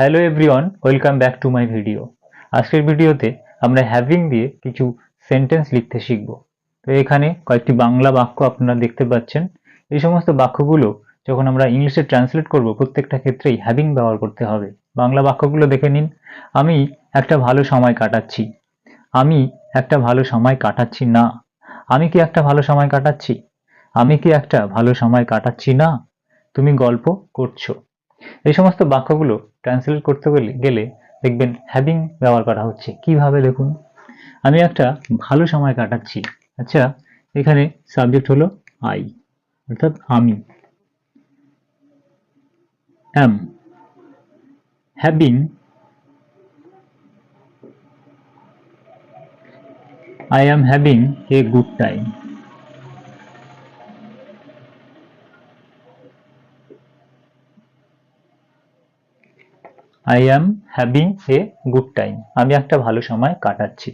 Hello everyone welcome back to my video আজকের ভিডিওতে আমরা হ্যাভিং দিয়ে কিছু সেন্টেন্স লিখতে শিখব। তো এখানে কয়েকটি বাংলা বাক্য আপনারা দেখতে পাচ্ছেন। এই সমস্ত বাক্যগুলো যখন আমরা ইংলিশে ট্রান্সলেট করব, প্রত্যেকটা ক্ষেত্রেই হ্যাভিং ব্যবহার করতে হবে। বাংলা বাক্যগুলো দেখে নিন। আমি একটা ভালো সময় কাটাচ্ছি। আমি একটা ভালো সময় কাটাচ্ছি না। আমি কি একটা ভালো সময় কাটাচ্ছি? আমি কি একটা ভালো সময় কাটাচ্ছি না? তুমি গল্প করছ। এই সমস্ত বাক্যগুলো ট্রান্সলেট করতে গেলে দেখবেন হ্যাভিং ব্যবহার করা হচ্ছে। কীভাবে দেখুন? আমি একটা ভালো সময় কাটাচ্ছি। আচ্ছা এখানে সাবজেক্ট হলো আই অর্থাৎ আমি। Am having I am having a good time. I am having a good time আমি একটা ভালো সময় কাটাচ্ছি।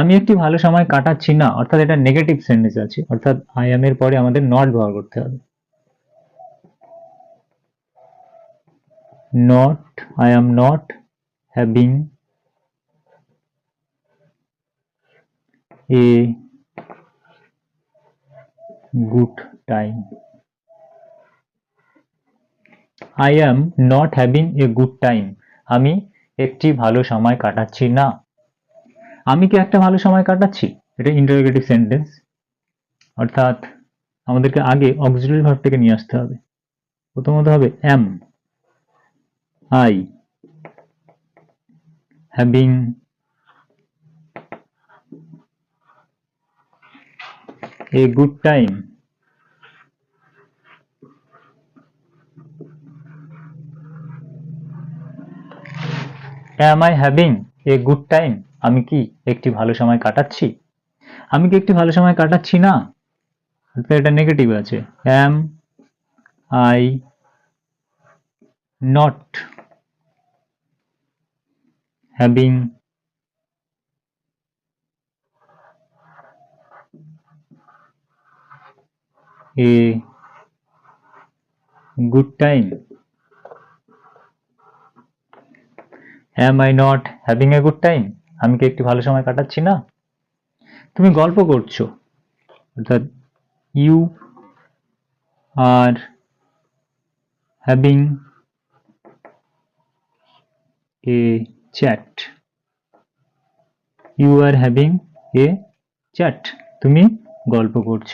আমি একটি ভালো সময় কাটাচ্ছি না, অর্থাৎ এটা নেগেটিভ সেন্টেন্স আছে, অর্থাৎ আই এম এর পরে আমাদের নট ব্যবহার করতে হবে। Not I am not having a good time. I am not having a good time আমি একটি ভালো সময় কাটাচ্ছি না। আমি কি একটা ভালো সময় কাটাচ্ছি? এটা ইন্টারোগেটিভ সেন্টেন্স অর্থাৎ আমাদেরকে আগে অক্সিলারি ভার্বটাকে নিয়ে আসতে হবে। প্রথমত হবে am I having a good time am I having a good time আমি কি একটি ভালো সময় কাটাচ্ছি? আমি কি একটি ভালো সময় কাটাচ্ছি? না। এটা নেগেটিভ আছে। Am I not having a good time? Am i not having a good time আমি কি একটি ভালো সময় কাটাচ্ছি না? তুমি গল্প করছ। অর্থাৎ you are having a chat you are having a chat তুমি গল্প করছ।